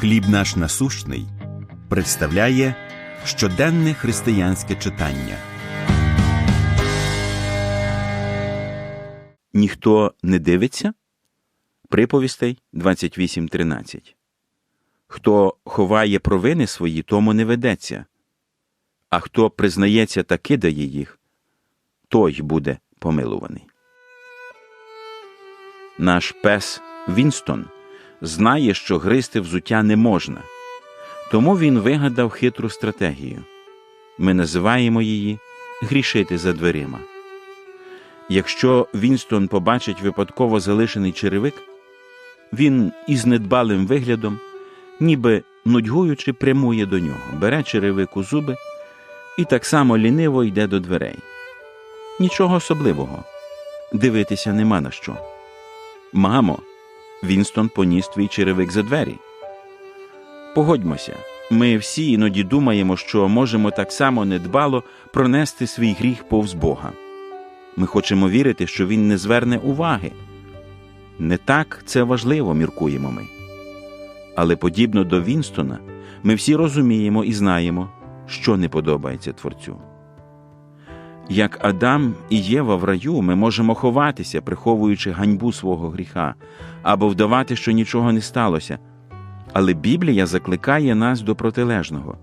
Хліб наш насущний представляє щоденне християнське читання. Ніхто не дивиться. Приповістей 28.13. Хто ховає провини свої, тому не ведеться, а хто признається та кидає їх, той буде помилуваний. Наш пес Вінстон знає, що гризти взуття не можна, тому він вигадав хитру стратегію. Ми називаємо її грішити за дверима. Якщо Вінстон побачить випадково залишений черевик, він із недбалим виглядом, ніби нудьгуючи, прямує до нього, бере черевик у зуби і так само ліниво йде до дверей. Нічого особливого. Дивитися нема на що. Мамо, Вінстон поніс твій черевик за двері. Погодьмося, ми всі іноді думаємо, що можемо так само недбало пронести свій гріх повз Бога. Ми хочемо вірити, що Він не зверне уваги. Не так це важливо, міркуємо ми. Але подібно до Вінстона, ми всі розуміємо і знаємо, що не подобається Творцю. Як Адам і Єва в раю, ми можемо ховатися, приховуючи ганьбу свого гріха, або вдавати, що нічого не сталося. Але Біблія закликає нас до протилежного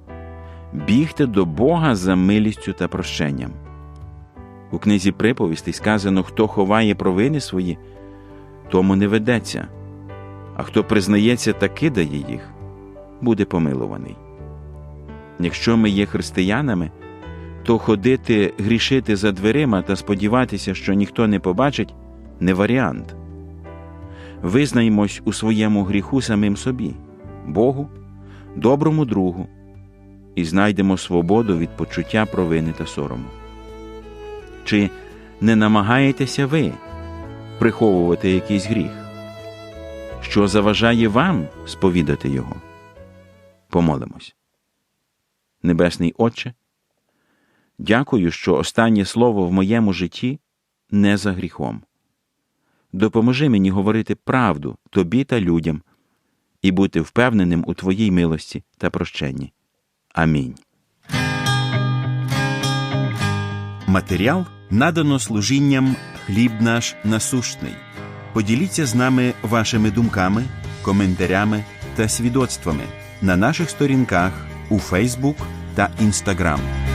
бігти до Бога за милістю та прощенням. У книзі приповістей сказано, хто ховає провини свої, тому не ведеться, а хто признається та кидає їх, буде помилуваний. Якщо ми є християнами, то ходити грішити за дверима та сподіватися, що ніхто не побачить, не варіант. Визнаймось у своєму гріху самим собі, Богу, доброму другу, і знайдемо свободу від почуття провини та сорому. Чи не намагаєтеся ви приховувати якийсь гріх? Що заважає вам сповідати його? Помолимось. Небесний Отче, дякую, що останнє слово в моєму житті не за гріхом. Допоможи мені говорити правду тобі та людям і бути впевненим у Твоїй милості та прощенні. Амінь. Матеріал надано служінням хліб наш насущний. Поділіться з нами вашими думками, коментарями та свідоцтвами на наших сторінках у Фейсбук та Інстаграм.